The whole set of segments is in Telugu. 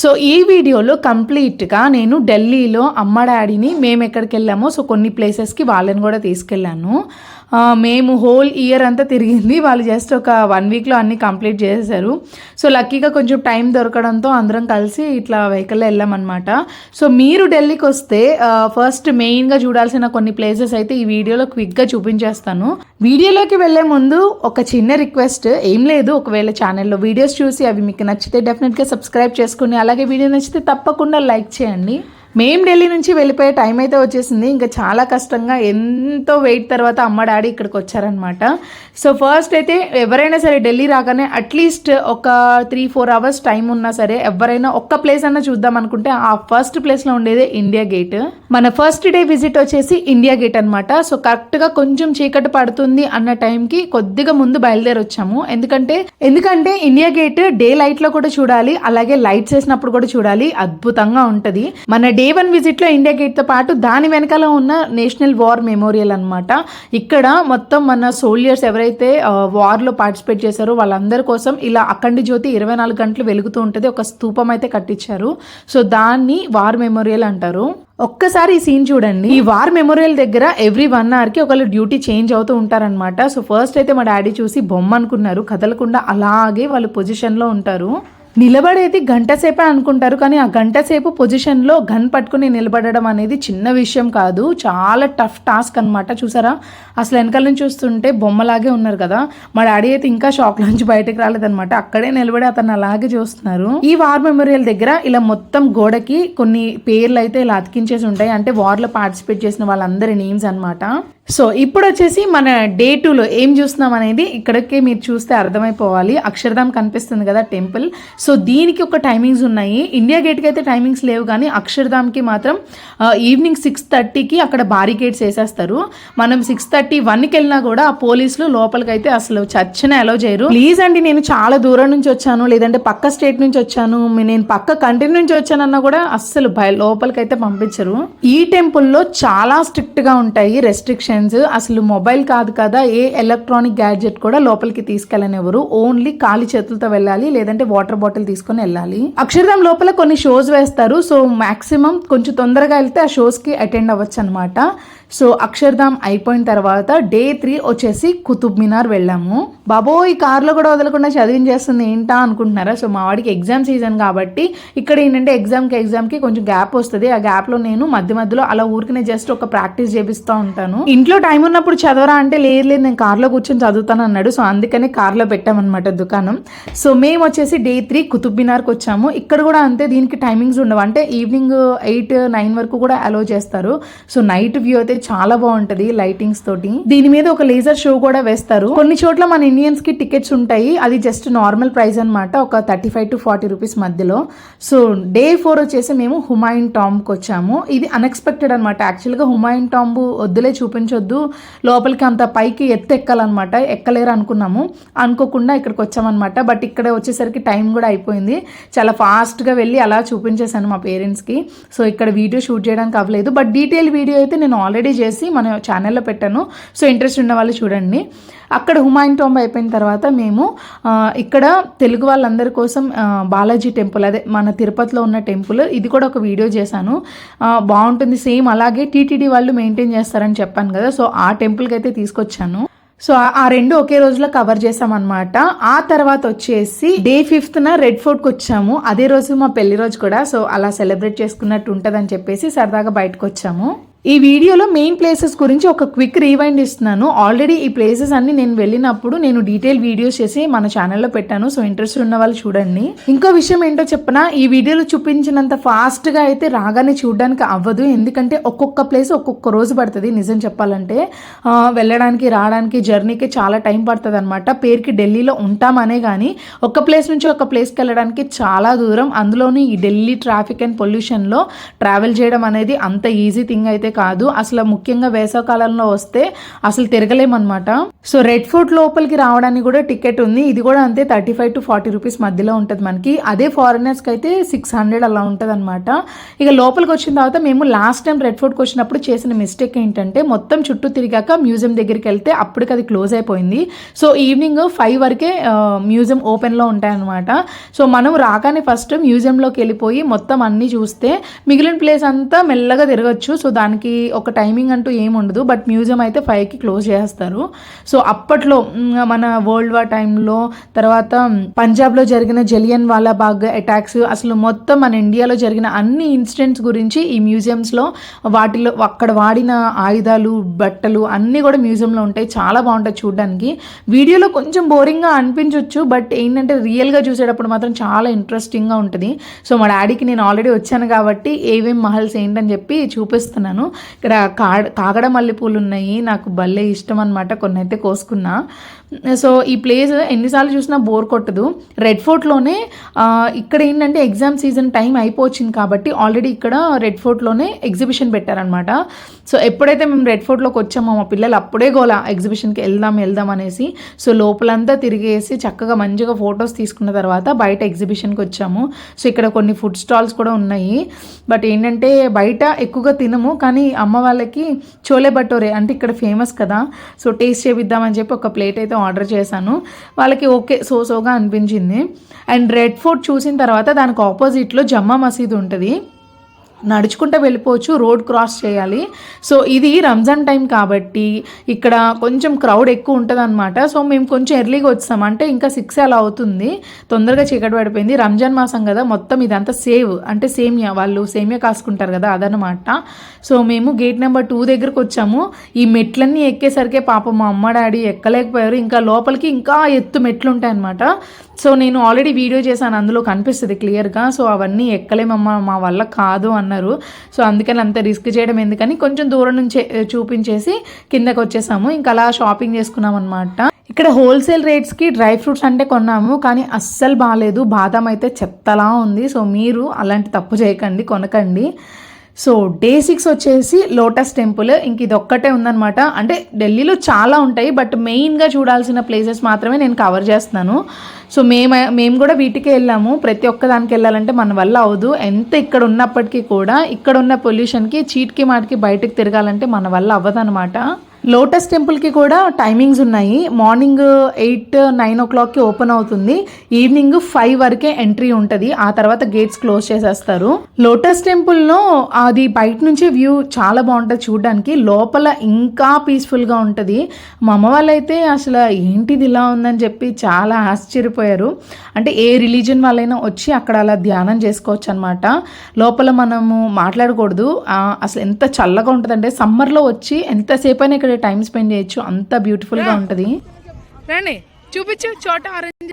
so ఈ వీడియోలో కంప్లీట్గా నేను ఢిల్లీలో అమ్మ డాడీని మేము ఎక్కడికి వెళ్ళామో సో కొన్ని ప్లేసెస్కి వాళ్ళని కూడా తీసుకెళ్ళాను. మేము హోల్ ఇయర్ అంతా తిరిగింది. వాళ్ళు జస్ట్ ఒక వన్ వీక్లో అన్నీ కంప్లీట్ చేసేసారు సో లక్కీగా కొంచెం టైం దొరకడంతో అందరం కలిసి ఇట్లా వెహికల్లో వెళ్ళామన్నమాట. సో మీరు ఢిల్లీకి వస్తే ఫస్ట్ మెయిన్గా చూడాల్సిన కొన్ని ప్లేసెస్ అయితే ఈ వీడియోలో క్విక్గా చూపించేస్తాను. వీడియోలోకి వెళ్ళే ముందు ఒక చిన్న రిక్వెస్ట్. ఏం లేదు ఒకవేళ ఛానల్లో వీడియోస్ చూసి అవి మీకు నచ్చితే డెఫినెట్గా సబ్స్క్రైబ్ చేసుకుని అలాగే వీడియో నచ్చితే తప్పకుండా లైక్ చేయండి. మేము ఢిల్లీ నుంచి వెళ్ళిపోయే టైం అయితే వచ్చేసింది. ఇంకా చాలా కష్టంగా ఎంతో వెయిట్ తర్వాత అమ్మ డాడీ ఇక్కడికి వచ్చారనమాట సో ఫస్ట్ అయితే ఎవరైనా సరే ఢిల్లీ రాగానే అట్లీస్ట్ ఒక త్రీ ఫోర్ అవర్స్ టైం ఉన్నా సరే ఎవరైనా ఒక్క ప్లేస్ అన్నా చూద్దాం అనుకుంటే ఆ ఫస్ట్ ప్లేస్లో ఉండేదే ఇండియా గేట్ మన ఫస్ట్ డే విజిట్ వచ్చేసి ఇండియా గేట్ అనమాట సో కరెక్ట్గా కొంచెం చీకటి పడుతుంది అన్న టైంకి కొద్దిగా ముందు బయలుదేరి వచ్చాము. ఎందుకంటే ఎందుకంటే ఇండియా గేట్ డే లైట్లో కూడా చూడాలి అలాగే లైట్స్ వేసినప్పుడు కూడా చూడాలి. అద్భుతంగా ఉంటుంది. మన డే వన్ విజిట్లో ఇండియా గేట్తో పాటు దాని వెనకాల ఉన్న నేషనల్ వార్ మెమోరియల్ అనమాట ఇక్కడ మొత్తం మన సోల్జర్స్ ఎవరైతే వార్లో పార్టిసిపేట్ చేశారో వాళ్ళందరి కోసం ఇలా అఖండ జ్యోతి ఇరవై నాలుగు గంటలు వెలుగుతూ ఉంటుంది. ఒక స్తూపం అయితే కట్టించారు. సో దాన్ని వార్ మెమోరియల్ అంటారు. ఒక్కసారి ఈ సీన్ చూడండి. ఈ వార్ మెమోరియల్ దగ్గర ఎవ్రీ వన్ అవర్కి ఒకళ్ళు డ్యూటీ చేంజ్ అవుతూ ఉంటారనమాట సో ఫస్ట్ అయితే మా డాడీ చూసి బొమ్మ అనుకున్నారు. కదలకుండా అలాగే వాళ్ళు పొజిషన్లో ఉంటారు. నిలబడేది గంట సేపే అనుకుంటారు కానీ ఆ గంట సేపు పొజిషన్లో గన్ పట్టుకుని నిలబడడం అనేది చిన్న విషయం కాదు. చాలా టఫ్ టాస్క్ అన్నమాట. చూసారా? అసలు వెనకాల నుంచి చూస్తుంటే బొమ్మలాగే ఉన్నారు కదా. మా డాడీ అయితే ఇంకా షాక్ నుంచి బయటకు రాలేదనమాట అక్కడే నిలబడి అతను అలాగే చూస్తున్నారు. ఈ వార్ మెమోరియల్ దగ్గర ఇలా మొత్తం గోడకి కొన్ని పేర్లు అయితే ఇలా అతికించేసి ఉంటాయి. అంటే వార్లో పార్టిసిపేట్ చేసిన వాళ్ళందరి నేమ్స్ అన్నమాట. సో ఇప్పుడు వచ్చేసి మన డే టూలో ఏం చూస్తున్నాం అనేది ఇక్కడికే మీరు చూస్తే అర్థమైపోవాలి. అక్షరధామ్ కనిపిస్తుంది కదా టెంపుల్. సో దీనికి ఒక టైమింగ్స్ ఉన్నాయి. ఇండియా గేట్కి అయితే టైమింగ్స్ లేవు కానీ అక్షరధామ్కి మాత్రం ఈవినింగ్ సిక్స్ థర్టీకి అక్కడ బారికేడ్స్ వేసేస్తారు. మనం సిక్స్ థర్టీ వన్కి వెళ్ళినా కూడా ఆ పోలీసులు లోపలికి అయితే అసలు చచ్చిన అలౌ చేయరు. ప్లీజ్ అండి నేను చాలా దూరం నుంచి వచ్చాను. లేదంటే పక్క స్టేట్ నుంచి వచ్చాను. నేను పక్క కంట్రీ నుంచి వచ్చానన్నా కూడా అస్సలు భయ లోపలికి అయితే పంపించరు. ఈ టెంపుల్లో చాలా స్ట్రిక్ట్గా ఉంటాయి ఫ్రెండ్స్ అసలు మొబైల్ కాదు కదా ఏ ఎలక్ట్రానిక్ గ్యాడ్జెట్ కూడా లోపలికి తీసుకెళ్ళనివ్వరు. ఓన్లీ ఖాళీ చేతులతో వెళ్ళాలి లేదంటే వాటర్ బాటిల్ తీసుకొని వెళ్ళాలి. అక్షరధాం లోపల కొన్ని షోస్ వేస్తారు. సో మాక్సిమం కొంచెం తొందరగా వెళ్తే ఆ షోస్కి అటెండ్ అవ్వచ్చు అనమాట సో అక్షర్ధామ్ అయిపోయిన తర్వాత డే త్రీ వచ్చేసి కుతుబ్ మినార్ వెళ్ళాము. బాబో ఈ కార్లో కూడా వదలకుండా చదివించేస్తుంది ఏంటా అనుకుంటున్నారా? సో మా వాడికి ఎగ్జామ్ సీజన్ కాబట్టి ఇక్కడ ఏంటంటే ఎగ్జామ్కి ఎగ్జామ్కి కొంచెం గ్యాప్ వస్తుంది. ఆ గ్యాప్లో నేను మధ్య మధ్యలో అలా ఊరికనే జస్ట్ ఒక ప్రాక్టీస్ చేపిస్తూ ఉంటాను. ఇంట్లో టైం ఉన్నప్పుడు చదవరా అంటే లేదు లేదు నేను కార్లో కూర్చొని చదువుతాను అన్నాడు. సో అందుకనే కార్లో పెట్టామన్నమాట దుకాణం. సో మేము వచ్చేసి డే త్రీ కుతుబ్ మినార్కి వచ్చాము. ఇక్కడ కూడా అంతే దీనికి టైమింగ్స్ ఉండవు. అంటే ఈవినింగ్ ఎయిట్ నైన్ వరకు కూడా అలో చేస్తారు. సో నైట్ వ్యూ అయితే చాలా బాగుంటుంది లైటింగ్స్ తోటి. దీని మీద ఒక లేజర్ షో కూడా వేస్తారు. కొన్ని చోట్ల మన ఇండియన్స్కి టికెట్స్ ఉంటాయి. అది జస్ట్ నార్మల్ ప్రైస్ అన్నమాట. ఒక thirty five to forty rupees మధ్యలో. సో డే ఫోర్ వచ్చేసి మేము హుమాయిన్ టాంబ్కి వచ్చాము. ఇది అన్ఎక్స్పెక్టెడ్ అనమాట యాక్చువల్గా హుమాయిన్ టాంబు వద్దులే చూపించు చూపించొద్దు లోపలికి అంత పైకి ఎత్తు ఎక్కాలన్నమాట ఎక్కలేరు అనుకున్నాము. అనుకోకుండా ఇక్కడికి వచ్చామన్నమాట బట్ ఇక్కడ వచ్చేసరికి టైం కూడా అయిపోయింది. చాలా ఫాస్ట్గా వెళ్ళి అలా చూపించేశాను మా పేరెంట్స్కి. సో ఇక్కడ వీడియో షూట్ చేయడానికి అవ్వలేదు. బట్ డీటెయిల్ వీడియో అయితే నేను ఆల్రెడీ చేసి మన ఛానల్లో పెట్టాను. సో ఇంట్రెస్ట్ ఉన్న వాళ్ళు చూడండి. అక్కడ హుమాయూన్ టోంబ్ అయిపోయిన తర్వాత మేము ఇక్కడ తెలుగు వాళ్ళందరి కోసం బాలాజీ టెంపుల్ అదే మన తిరుపతిలో ఉన్న టెంపుల్ ఇది కూడా ఒక వీడియో చేశాను. బాగుంటుంది. సేమ్ అలాగే టీటీడీ వాళ్ళు మెయింటైన్ చేస్తారని చెప్పాను కదా. సో ఆ టెంపుల్కి అయితే తీసుకొచ్చాను. సో ఆ- రెండు ఒకే రోజులో కవర్ చేసామన్నమాట. ఆ తర్వాత వచ్చేసి డే ఫిఫ్త్న రెడ్ ఫోర్ట్కి వచ్చాము. అదే రోజు మా పెళ్ళి రోజు కూడా. సో అలా సెలబ్రేట్ చేసుకున్నట్టు ఉంటుందని చెప్పేసి సరదాగా బయటకు వచ్చాము. ఈ వీడియోలో మెయిన్ ప్లేసెస్ గురించి ఒక క్విక్ రీవైండ్ ఇస్తున్నాను. ఆల్రెడీ ఈ ప్లేసెస్ అన్ని నేను వెళ్ళినప్పుడు నేను డీటెయిల్ వీడియోస్ చేసి మన ఛానల్లో పెట్టాను సో ఇంట్రెస్ట్ ఉన్న వాళ్ళు చూడండి. ఇంకో విషయం ఏంటో చెప్పిన? ఈ వీడియోలో చూపించినంత ఫాస్ట్గా అయితే రాగానే చూడడానికి అవ్వదు. ఎందుకంటే ఒక్కొక్క ప్లేస్ ఒక్కొక్క రోజు పడుతుంది నిజం చెప్పాలంటే. వెళ్ళడానికి రావడానికి జర్నీకి చాలా టైం పడుతుంది అనమాట పేరుకి ఢిల్లీలో ఉంటామనే కానీ ఒక ప్లేస్ నుంచి ఒక ప్లేస్కి వెళ్ళడానికి చాలా దూరం. అందులోని ఈ ఢిల్లీ ట్రాఫిక్ అండ్ పొల్యూషన్లో ట్రావెల్ చేయడం అనేది అంత ఈజీ థింగ్ అయితే కాదు అసలు ముఖ్యంగా వేసవకాలంలో వస్తే అసలు తిరగలేమన్నమాట. సో రెడ్ ఫోర్ట్ లోపలికి రావడానికి కూడా టికెట్ ఉంది. ఇది కూడా అంతే thirty five to forty rupees మధ్యలో ఉంటుంది మనకి. అదే ఫారినర్స్కి అయితే సిక్స్ హండ్రెడ్ అలా ఉంటుంది అనమాట ఇక లోపలికి వచ్చిన తర్వాత మేము లాస్ట్ టైం రెడ్ ఫోర్ట్కి వచ్చినప్పుడు చేసిన మిస్టేక్ ఏంటంటే మొత్తం చుట్టూ తిరిగాక మ్యూజియం దగ్గరికి వెళ్తే అప్పటికి అది క్లోజ్ అయిపోయింది. సో ఈవినింగ్ ఫైవ్ వరకే మ్యూజియం ఓపెన్లో ఉంటాయన్నమాట. సో మనం రాగానే ఫస్ట్ మ్యూజియంలోకి వెళ్ళిపోయి మొత్తం అన్నీ చూస్తే మిగిలిన ప్లేస్ అంతా మెల్లగా తిరగచ్చు. సో దానికి ఒక టైమింగ్ అంటూ ఏమి ఉండదు బట్ మ్యూజియం అయితే ఫైవ్కి క్లోజ్ చేస్తారు. సో అప్పట్లో మన వరల్డ్ వార్ టైంలో తర్వాత పంజాబ్లో జరిగిన జలియన్ వాలా బాగ్ అటాక్స్ అసలు మొత్తం మన ఇండియాలో జరిగిన అన్ని ఇన్సిడెంట్స్ గురించి ఈ మ్యూజియంస్లో వాటిలో అక్కడ వాడిన ఆయుధాలు బట్టలు అన్నీ కూడా మ్యూజియంలో ఉంటాయి. చాలా బాగుంటాయి చూడడానికి. వీడియోలో కొంచెం బోరింగ్గా అనిపించవచ్చు బట్ ఏంటంటే రియల్గా చూసేటప్పుడు మాత్రం చాలా ఇంట్రెస్టింగ్గా ఉంటుంది. సో మా డాడీకి నేను ఆల్రెడీ వచ్చాను కాబట్టి ఏవేం మహల్స్ ఏంటని చెప్పి చూపిస్తున్నాను. ఇక్కడ కాడ కాగడ మల్లెపూలు ఉన్నాయి. నాకు భలే ఇష్టం అనమాట కొన్ని అయితే కోసుకున్నా. సో ఈ ప్లేస్ ఎన్నిసార్లు చూసినా బోర్ కొట్టదు. రెడ్ ఫోర్ట్లోనే ఇక్కడ ఏంటంటే ఎగ్జామ్ సీజన్ టైం అయిపోయింది కాబట్టి ఆల్రెడీ ఇక్కడ రెడ్ ఫోర్ట్లోనే ఎగ్జిబిషన్ పెట్టారనమాట సో ఎప్పుడైతే మేము రెడ్ ఫోర్ట్లోకి వచ్చామో మా పిల్లలు అప్పుడే గోలా ఎగ్జిబిషన్కి వెళ్దాం వెళ్దాం అనేసి. సో లోపలంతా తిరిగేసి చక్కగా మంచిగా ఫొటోస్ తీసుకున్న తర్వాత బయట ఎగ్జిబిషన్కి వచ్చాము. సో ఇక్కడ కొన్ని ఫుడ్ స్టాల్స్ కూడా ఉన్నాయి. బట్ ఏంటంటే బయట ఎక్కువగా తినము. కానీ అమ్మ వాళ్ళకి చోలే భటోరే అంటే ఇక్కడ ఫేమస్ కదా. సో టేస్ట్ చేపిద్దామని చెప్పి ఒక ప్లేట్ అయితే ఆర్డర్ చేశాను. వాళ్ళకి ఓకే సో సోగా అనిపించింది. అండ్ రెడ్ ఫోర్ట్ చూసిన తర్వాత దానికి ఆపోజిట్లో జమ్మా మసీద్ ఉంటుంది. నడుచుకుంటూ వెళ్ళిపోవచ్చు రోడ్ క్రాస్ చేయాలి. సో ఇది రంజాన్ టైం కాబట్టి ఇక్కడ కొంచెం క్రౌడ్ ఎక్కువ ఉంటుంది అనమాట సో మేము కొంచెం ఎర్లీగా వచ్చాం. అంటే ఇంకా సిక్స్ అలా అవుతుంది. తొందరగా చీకటి పడిపోయింది. రంజాన్ మాసం కదా మొత్తం ఇదంతా సేవ్. అంటే సేమియా వాళ్ళు సేమియా కాసుకుంటారు కదా అదనమాట సో మేము గేట్ నెంబర్ టూ దగ్గరకు వచ్చాము. ఈ మెట్లన్నీ ఎక్కేసరికి పాపం మా అమ్మ డాడీ ఎక్కలేకపోయారు. ఇంకా లోపలికి ఇంకా ఎత్తు మెట్లు ఉంటాయన్నమాట సో నేను ఆల్రెడీ వీడియో చేశాను. అందులో కనిపిస్తుంది క్లియర్గా. సో అవన్నీ ఎక్కలేమమ్మా మా వల్ల కాదు అన్నారు సో అందుకని అంత రిస్క్ చేయడం ఎందుకని కొంచెం దూరం నుంచి చూపించేసి కిందకి వచ్చేసాము ఇంకా అలా షాపింగ్ చేసుకున్నాం అనమాట ఇక్కడ హోల్సేల్ రేట్స్కి డ్రై ఫ్రూట్స్ అంటే కొన్నాము కానీ అస్సలు బాగాలేదు బాదం అయితే చెత్తలా ఉంది. సో మీరు అలాంటి తప్పు చేయకండి కొనకండి. సో డే సిక్స్ వచ్చేసి లోటస్ టెంపుల్. ఇంక ఇది ఒక్కటే ఉందనమాట అంటే ఢిల్లీలో చాలా ఉంటాయి బట్ మెయిన్గా చూడాల్సిన ప్లేసెస్ మాత్రమే నేను కవర్ చేస్తున్నాను. సో మేము మేము కూడా వీటికే వెళ్ళాము. ప్రతి ఒక్క దానికి వెళ్ళాలంటే మన వల్ల అవదు ఎంత ఇక్కడ ఉన్నప్పటికీ కూడా ఇక్కడ ఉన్న పొల్యూషన్కి చీట్కి మాటికి బయటకు తిరగాలంటే మన వల్ల అవ్వదన్నమాట. లోటస్ టెంపుల్కి కూడా టైమింగ్స్ ఉన్నాయి. మార్నింగ్ ఎయిట్ నైన్ ఓ క్లాక్కి ఓపెన్ అవుతుంది. ఈవినింగ్ ఫైవ్ వరకే ఎంట్రీ ఉంటుంది. ఆ తర్వాత గేట్స్ క్లోజ్ చేసేస్తారు. లోటస్ టెంపుల్లో అది బయట నుంచి వ్యూ చాలా బాగుంటుంది చూడడానికి. లోపల ఇంకా పీస్ఫుల్గా ఉంటుంది. మా అమ్మ వాళ్ళైతే అసలు ఏంటిది ఇలా ఉందని చెప్పి చాలా ఆశ్చర్యపోయారు. అంటే ఏ రిలీజన్ వాళ్ళైనా వచ్చి అక్కడ అలా ధ్యానం చేసుకోవచ్చు అనమాట లోపల మనము మాట్లాడకూడదు. అసలు ఎంత చల్లగా ఉంటుందంటే సమ్మర్లో వచ్చి ఎంతసేపు అయినా ఇక్కడ టైం స్పెండ్ చేయొచ్చు. అంత బ్యూటిఫుల్గా ఉంటుంది. రండి చూపించు చోట ఆరెంజ్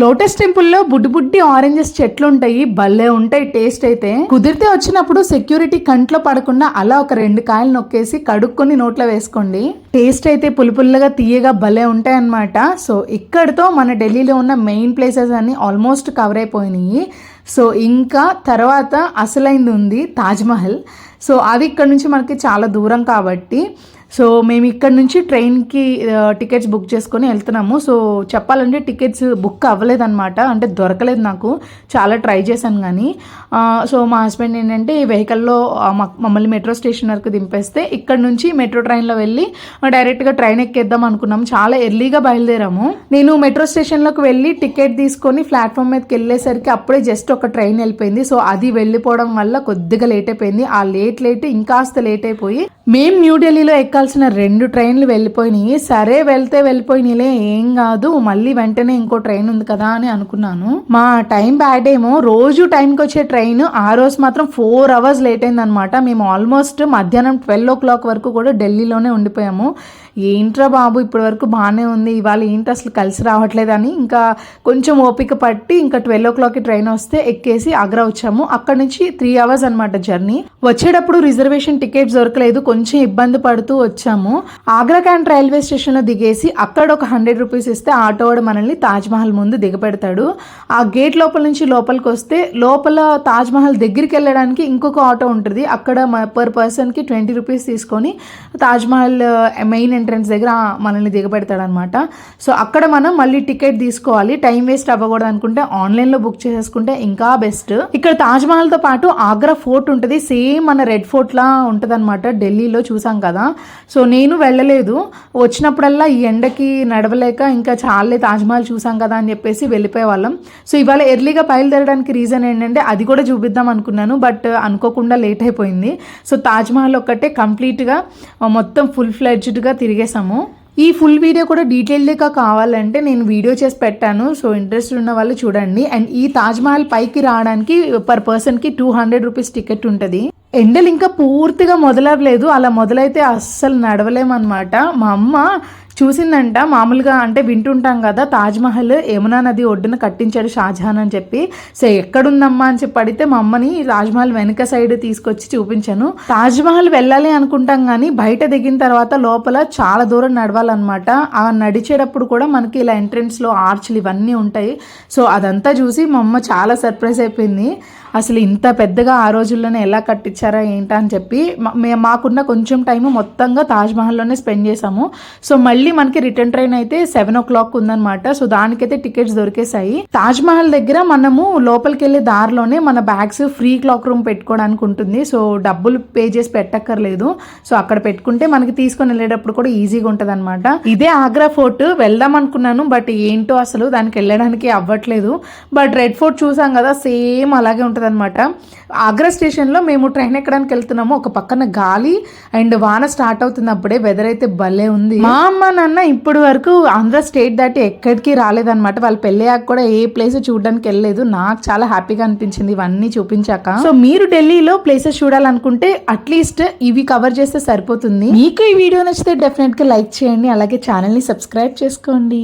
లోటస్ టెంపుల్లో బుడ్డి బుడ్డి ఆరెంజెస్ చెట్లు ఉంటాయి భలే ఉంటాయి టేస్ట్ అయితే. కుదిరితే వచ్చినప్పుడు సెక్యూరిటీ కంట్లో పడకుండా అలా ఒక రెండు కాయలు నొక్కేసి కడుక్కొని నోట్లో వేసుకోండి. టేస్ట్ అయితే పులుపుల్లగా తీయగా భలే ఉంటాయి అన్నమాట సో ఇక్కడితో మన ఢిల్లీలో ఉన్న మెయిన్ ప్లేసెస్ అన్ని ఆల్మోస్ట్ కవర్ అయిపోయినాయి. సో ఇంకా తర్వాత అసలైంది ఉంది తాజ్మహల్. సో అది ఇక్కడ నుంచి మనకి చాలా దూరం కాబట్టి సో మేము ఇక్కడ నుంచి ట్రైన్కి టికెట్స్ బుక్ చేసుకొని వెళ్తున్నాము. సో చెప్పాలంటే టికెట్స్ బుక్ అవ్వలేదన్నమాట. అంటే దొరకలేదు నాకు. చాలా ట్రై చేశాను కానీ సో మా హస్బెండ్ ఏంటంటే ఈ వెహికల్లో మమ్మల్ని మెట్రో స్టేషన్ వరకు దింపేస్తే ఇక్కడ నుంచి మెట్రో ట్రైన్లో వెళ్ళి డైరెక్ట్గా ట్రైన్ ఎక్కేద్దాం అనుకున్నాము. చాలా ఎర్లీగా బయలుదేరాము. నేను మెట్రో స్టేషన్లోకి వెళ్ళి టికెట్ తీసుకొని ప్లాట్ఫామ్ మీదకి వెళ్ళేసరికి అప్పుడే జస్ట్ ఒక ట్రైన్ వెళ్ళిపోయింది. సో అది వెళ్ళిపోవడం వల్ల కొద్దిగా లేట్ అయిపోయింది. ఆ లేట్ లేట్ ఇంకాస్త లేట్ అయిపోయి మేము న్యూఢిల్లీలో ఎక్కాల్సిన రెండు ట్రైన్లు వెళ్ళిపోయినాయి. సరే వెళ్తే వెళ్ళిపోయినాయిలే ఏం కాదు మళ్ళీ వెంటనే ఇంకో ట్రైన్ ఉంది కదా అని అనుకున్నాను. మా టైం బ్యాడ్ ఏమో రోజు టైంకి వచ్చే ట్రైన్ ఆ రోజు మాత్రం ఫోర్ అవర్స్ లేట్ అయిందనమాట మేము ఆల్మోస్ట్ మధ్యాహ్నం ట్వెల్వ్ ఓ క్లాక్ వరకు కూడా ఢిల్లీలోనే ఉండిపోయాము. ఏంట్రా బాబు ఇప్పటి వరకు బాగానే ఉంది ఇవాళ ఏంటి అసలు కలిసి రావట్లేదని ఇంకా కొంచెం ఓపిక పట్టి ఇంకా ట్వెల్వ్ ఓ క్లాక్కి ట్రైన్ వస్తే ఎక్కేసి ఆగ్రా వచ్చాము. అక్కడ నుంచి త్రీ అవర్స్ అనమాట జర్నీ. వచ్చేటప్పుడు రిజర్వేషన్ టికెట్స్ దొరకలేదు కొంచెం ఇబ్బంది పడుతూ వచ్చాము. ఆగ్రా క్యాంట్ రైల్వే స్టేషన్లో దిగేసి అక్కడ ఒక హండ్రెడ్ రూపీస్ ఇస్తే ఆటోవాడు మనల్ని తాజ్మహల్ ముందు దిగపెడతాడు ఆ గేట్ లోపల నుంచి లోపలికి వస్తే లోపల తాజ్మహల్ దగ్గరికి వెళ్ళడానికి ఇంకొక ఆటో ఉంటుంది. అక్కడ పర్ పర్సన్కి ట్వంటీ రూపీస్ తీసుకొని తాజ్మహల్ మెయిన్ ఎంట్రన్స్ దగ్గర మనల్ని దిగబెడతాడు అనమాట సో అక్కడ మనం మళ్ళీ టికెట్ తీసుకోవాలి. టైం వేస్ట్ అవ్వకూడదు అనుకుంటే ఆన్లైన్లో బుక్ చేసేసుకుంటే ఇంకా బెస్ట్. ఇక్కడ తాజ్మహల్తో పాటు ఆగ్రా ఫోర్ట్ ఉంటుంది. సేమ్ మన రెడ్ ఫోర్ట్ లా ఉంటుంది అనమాట ఢిల్లీలో చూసాం కదా. సో నేను వెళ్ళలేదు. వచ్చినప్పుడల్లా ఈ ఎండకి నడవలేక ఇంకా చాలే తాజ్మహల్ చూసాం కదా అని చెప్పేసి వెళ్ళిపోయే వాళ్ళం సో ఇవాళ ఎర్లీగా బయలుదేరడానికి రీజన్ ఏంటంటే అది కూడా చూపిద్దాం అనుకున్నాను. బట్ అనుకోకుండా లేట్ అయిపోయింది. సో తాజ్మహల్ ఒక్కటే కంప్లీట్గా మొత్తం ఫుల్ ఫ్లెడ్జ్డ్గా తిరిగేసాము ఈ ఫుల్ వీడియో కూడా డీటెయిల్డ్గా కావాలంటే నేను వీడియో చేసి పెట్టాను. సో ఇంట్రెస్ట్ ఉన్న వాళ్ళు చూడండి. అండ్ ఈ తాజ్మహల్ పైకి రావడానికి పర్ పర్సన్కి టూ హండ్రెడ్ రూపీస్ టికెట్ ఉంటుంది. ఎండలు ఇంకా పూర్తిగా మొదలవ్వలేదు. అలా మొదలైతే అస్సలు నడవలేమన్నమాట. మా అమ్మ చూసిందంట. మామూలుగా అంటే వింటుంటాం కదా తాజ్మహల్ యమునా నది ఒడ్డున కట్టించాడు షాజహాన్ అని చెప్పి. సో ఎక్కడుందమ్మా అని చెప్పి అడిగితే మా అమ్మని తాజ్మహల్ వెనక సైడ్ తీసుకొచ్చి చూపించాను. తాజ్మహల్ వెళ్ళాలి అనుకుంటాం కానీ బయట దిగిన తర్వాత లోపల చాలా దూరం నడవాలన్నమాట. ఆ నడిచేటప్పుడు కూడా మనకి ఇలా ఎంట్రెన్స్లో ఆర్చ్లు ఇవన్నీ ఉంటాయి. సో అదంతా చూసి మా అమ్మ చాలా సర్ప్రైజ్ అయిపోయింది. అసలు ఇంత పెద్దగా ఆ రోజుల్లోనే ఎలా కట్టించారా ఏంటా అని చెప్పి. మాకున్న కొంచెం టైం మొత్తంగా తాజ్మహల్లోనే స్పెండ్ చేసాము సో మళ్ళీ మనకి రిటర్న్ ట్రైన్ అయితే సెవెన్ ఓ క్లాక్ ఉందనమాట సో దానికైతే టికెట్స్ దొరికేసాయి తాజ్ మహల్ దగ్గర మనము లోపలికి వెళ్ళే దారిలోనే మన బ్యాగ్స్ ఫ్రీ క్లాక్ రూమ్ పెట్టుకోవడానికి ఉంటుంది. సో డబ్బులు పే చేసి పెట్టక్కర్లేదు. సో అక్కడ పెట్టుకుంటే మనకి తీసుకొని వెళ్ళేటప్పుడు కూడా ఈజీగా ఉంటుంది అనమాట ఇదే ఆగ్రా ఫోర్ట్ వెళ్దాం అనుకున్నాను బట్ ఏంటో అసలు దానికి వెళ్ళడానికి అవ్వట్లేదు. బట్ రెడ్ ఫోర్ట్ చూసాం కదా సేమ్ అలాగే ఉంటుంది అనమాట ఆగ్రా స్టేషన్లో మేము ట్రైన్ ఎక్కడానికి వెళ్తున్నాము. ఒక పక్కన గాలి అండ్ వాన స్టార్ట్ అవుతుంది అప్పుడే వెదర్ అయితే భలే ఉంది. మా అమ్మ నాన్న ఇప్పటి వరకు ఆంధ్ర స్టేట్ దాటి ఎక్కడికి రాలేదన్నమాట. వాళ్ళు పెళ్ళయ్యాక కూడా ఏ ప్లేస్ చూడడానికి వెళ్ళలేదు. నాకు చాలా హ్యాపీగా అనిపించింది ఇవన్నీ చూపించాక. సో మీరు ఢిల్లీలో ప్లేసెస్ చూడాలనుకుంటే అట్లీస్ట్ ఇవి కవర్ చేస్తే సరిపోతుంది. మీకు ఈ వీడియో నచ్చితే డెఫినెట్గా లైక్ చేయండి. అలాగే ఛానల్ని సబ్స్క్రైబ్ చేసుకోండి.